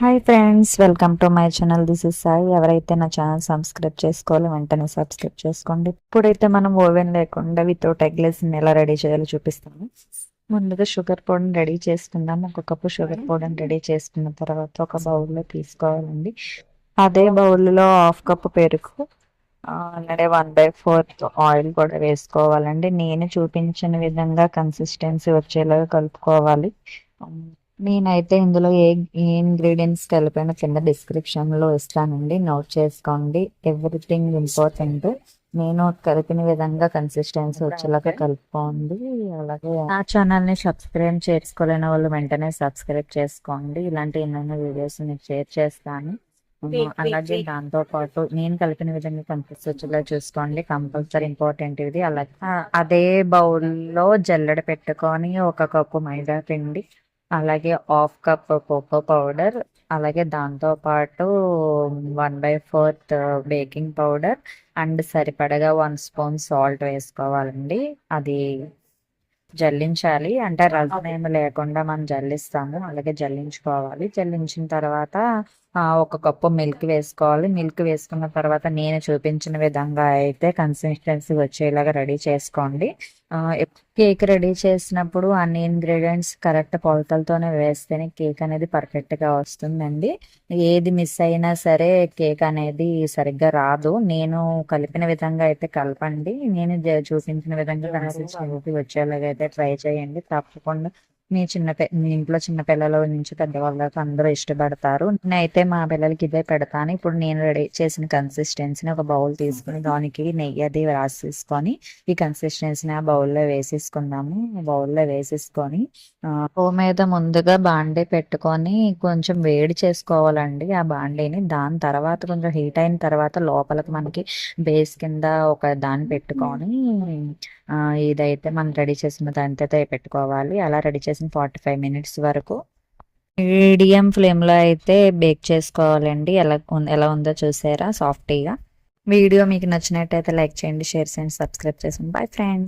Hi friends welcome to my channel this is Sai ఎవరైతే నా channel subscribe చేసుకోవాలో వెంటనే సబ్స్క్రైబ్ చేసుకోండి. ఇప్పుడైతే మనం ఓవెన్ లేకుండా వితౌట్ ఎగ్లెస్ ఎలా రెడీ చేయాలో చూపిస్తాను. ముందుగా షుగర్ పౌడర్ రెడీ చేసుకుందాం. ఒక కప్పు షుగర్ పౌడర్ రెడీ చేసుకున్న తర్వాత ఒక బౌల్లో తీసుకోవాలండి. అదే బౌల్లో హాఫ్ కప్పు పెరుగు అలాగే వన్ బై ఫోర్త్ ఆయిల్ కూడా వేసుకోవాలండి. నేను చూపించిన విధంగా కన్సిస్టెన్సీ వచ్చేలాగా కలుపుకోవాలి. నేనైతే ఇందులో ఏ ఏ ఇంగ్రీడియంట్స్ కలిపానో కింద డిస్క్రిప్షన్లో ఇస్తానండి. నోట్ చేసుకోండి. ఎవ్రీథింగ్ ఇంపార్టెంట్ నేను కలిపిన విధంగా కన్సిస్టెన్సీ వచ్చేలాగా కలుపుకోండి. అలాగే నా ఛానల్ని సబ్స్క్రైబ్ చేసుకోలేని వాళ్ళు వెంటనే సబ్స్క్రైబ్ చేసుకోండి. ఇలాంటి ఎన్నెన్నో వీడియోస్ నేను షేర్ చేస్తాను. Wait, అలాగే. దాంతో పాటు నేను కలిపిన విధంగా కనిపిస్తూ వచ్చేలా చూసుకోండి. కంపల్సరీ ఇంపార్టెంట్ ఇది. అలాగే అదే బౌల్లో జల్లెడ పెట్టుకొని ఒక కప్పు మైదా పిండి అలాగే హాఫ్ కప్ కోకో పౌడర్ అలాగే దాంతో పాటు one by fourth baking powder and సరిపడగా వన్ స్పూన్ సాల్ట్ వేసుకోవాలండి. అది జల్లించాలి. అంటే రసం ఏమి లేకుండా మనం జల్లిస్తాము. అలాగే జల్లించుకోవాలి. జల్లించిన తర్వాత ఒక కప్పు మిల్క్ వేసుకోవాలి. మిల్క్ వేసుకున్న తర్వాత నేను చూపించిన విధంగా అయితే కన్సిస్టెన్సీ వచ్చేలాగా రెడీ చేసుకోండి. కేక్ రెడీ చేసినప్పుడు అన్ని ఇంగ్రీడియంట్స్ కరెక్ట్ కొలతలతోనే వేస్తేనే కేక్ అనేది పర్ఫెక్ట్గా వస్తుందండి. ఏది మిస్ అయినా సరే కేక్ అనేది సరిగ్గా రాదు. నేను కలిపిన విధంగా అయితే కలపండి. నేను చూపించిన విధంగా కన్సిస్టెన్సీ వచ్చేలాగా అయితే ట్రై చేయండి. తప్పకుండా మీ చిన్న మీ ఇంట్లో చిన్న పిల్లల నుంచి పెద్దవాళ్ళ దాకా అందరూ ఇష్టపడతారు. నేనైతే మా పిల్లలకి ఇదే పెడతాను. ఇప్పుడు నేను రెడీ చేసిన కన్సిస్టెన్సీని ఒక బౌల్ తీసుకుని దానికి నెయ్యి అది రాసేసుకొని ఈ కన్సిస్టెన్సీని ఆ బౌల్లో వేసేసుకుందాము. బౌల్లో వేసేసుకొని స్టవ్ మీద ముందుగా బాండీ పెట్టుకొని కొంచెం వేడి చేసుకోవాలండి. ఆ బాండీని దాని తర్వాత కొంచెం హీట్ అయిన తర్వాత లోపలికి మనకి బేస్ కింద ఒక దాన్ని పెట్టుకొని ఇదైతే మనం రెడీ చేసిన దానితో పెట్టుకోవాలి. అలా రెడీ చేసిన ఫార్టీ ఫైవ్ మినిట్స్ వరకు. మీడియం ఫ్లేమ్లో అయితే బేక్ చేసుకోవాలండి. ఎలా ఉం- ఎలా ఉందో చూసారా సాఫ్టీగా వీడియో మీకు నచ్చినట్టయితే లైక్ చేయండి షేర్ చేయండి సబ్స్క్రైబ్ చేసి బాయ్ ఫ్రెండ్